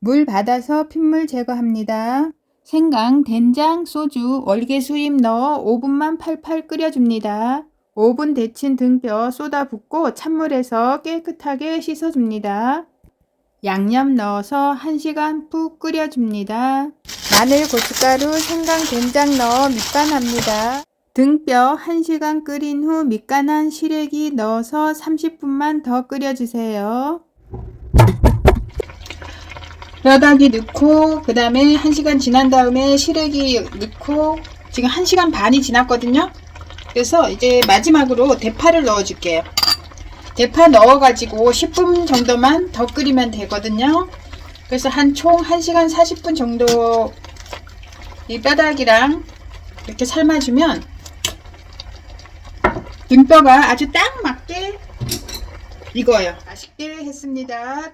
물 받아서 핏물 제거합니다. 생강, 된장, 소주, 월계 수잎 넣어 5분만 팔팔 끓여줍니다. 5분 데친 등뼈 쏟아 붓고 찬물에서 깨끗하게 씻어줍니다. 양념 넣어서 1시간 푹 끓여줍니다. 마늘, 고춧가루, 생강, 된장 넣어 밑간합니다. 등뼈 1시간 끓인 후 밑간한 시래기 넣어서 30분만 더 끓여주세요. 뼈다귀 넣고 그 다음에 1시간 지난 다음에 시래기 넣고 지금 1시간 반이 지났거든요. 그래서 이제 마지막으로 대파를 넣어 줄게요. 대파 넣어 가지고 10분 정도만 더 끓이면 되거든요. 그래서 한 총 1시간 40분 정도 이 뼈다귀랑 이렇게 삶아주면 등뼈가 아주 딱 맞게 익어요. 맛있게 했습니다.